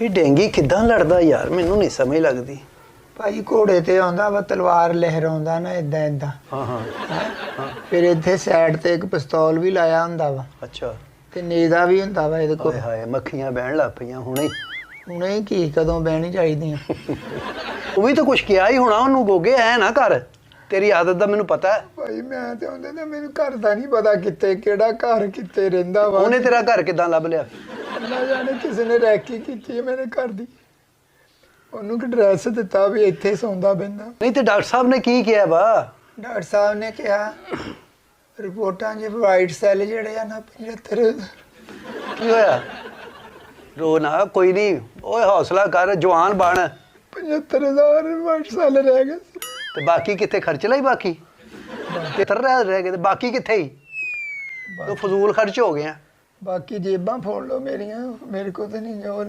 ਇਹ ਡੈਂਗੀ ਕਿੱਦਾਂ ਲੜਦਾ ਯਾਰ? ਮੈਨੂੰ ਨਹੀਂ ਸਮਝ ਲੱਗਦੀ। ਭਾਈ ਘੋੜੇ ਤੇ ਆਉਂਦਾ ਵਾ ਤਲਵਾਰ ਲਹਿਰਾਉਂਦਾ ਨਾ ਇਦਾਂ ਇਦਾਂ ਹਾਂ ਹਾਂ। ਫਿਰ ਇੱਥੇ ਸਾਈਡ ਤੇ ਇੱਕ ਪਿਸਤੌਲ ਵੀ ਲਾਇਆ ਹੁੰਦਾ ਵਾ। ਅੱਛਾ। ਤੇ ਨੇਜ਼ਾ ਵੀ ਹੁੰਦਾ ਵਾ ਇਹਦੇ ਕੋਲ। ਹਾਏ ਮੱਖੀਆਂ ਬਹਿਣ ਲੱਗ ਪਈਆਂ ਹੁਣੇ। ਹੁਣੇ ਕੀ ਕਦੋਂ ਬਹਿਣੀ ਚਾਹੀਦੀਆਂ? ਉਹ ਵੀ ਤਾਂ ਕੁਝ ਕਿਹਾ ਹੀ ਹੋਣਾ ਉਹਨੂੰ ਗੋਗੇ ਐ ਨਾ ਕਰ। ਤੇਰੀ ਆਦਤ ਦਾ ਮੈਨੂੰ ਪਤਾ। ਹੈ ਭਾਈ ਮੈਂ ਤੇ ਆਉਂਦੇ ਨਾ ਮੈਨੂੰ ਘਰ ਦਾ ਨਹੀਂ ਪਤਾ ਕਿੱਥੇ ਕਿਹੜਾ ਘਰ ਕਿੱਥੇ ਰਹਿੰਦਾ ਵਾ। ਉਹਨੇ ਤੇਰਾ ਘਰ ਕਿੱਦਾਂ ਲੱਭ ਲਿਆ? ਨਾ ਜਾਣੇ ਕਿਸੇ ਨੇ ਰੈਕੀ ਕੀਤੀ ਹੈ ਮੇਰੇ ਘਰ ਦੀ। ਉਹਨੂੰ ਕਿ ਡਰੈਸ ਦਿੱਤਾ ਵੀ ਇੱਥੇ ਸੌਂਦਾ ਪੈਂਦਾ ਨਹੀਂ ਤੇ ਡਾਕਟਰ ਸਾਹਿਬ ਨੇ ਕੀ ਕਿਹਾ ਵਾ? ਡਾਕਟਰ ਸਾਹਿਬ ਨੇ ਕਿਹਾ ਰਿਪੋਰਟਾਂ 'ਚ ਵਾਈਟ ਸੈੱਲ ਜਿਹੜੇ ਆ ਨਾ 75 ਕੀ ਹੋਇਆ? ਰੋ ਨਾ ਕੋਈ ਨਹੀਂ। ਓਏ ਹੌਸਲਾ ਕਰ ਜਵਾਨ ਬਣ। 75000 ਵਾਈਟ ਸੈੱਲ ਰਹਿ ਗਏ ਸੀ। ਤੇ ਬਾਕੀ ਕਿੱਥੇ ਖਰਚ ਲਈ ਬਾਕੀ? ਕਿੱਧਰ ਰਹਿ ਰਹਿ ਗਏ ਤੇ ਬਾਕੀ ਕਿੱਥੇ ਹੀ? ਤੋ ਫਜ਼ੂਲ ਖਰਚ ਹੋ ਗਏ ਆ ਬਾਕੀ ਜੇਬਾਂ ਫੋੜ ਲਓ ਮੇਰੀਆਂ ਮੇਰੇ ਕੋਲ ਤਾਂ ਨਹੀਂ ਜੋ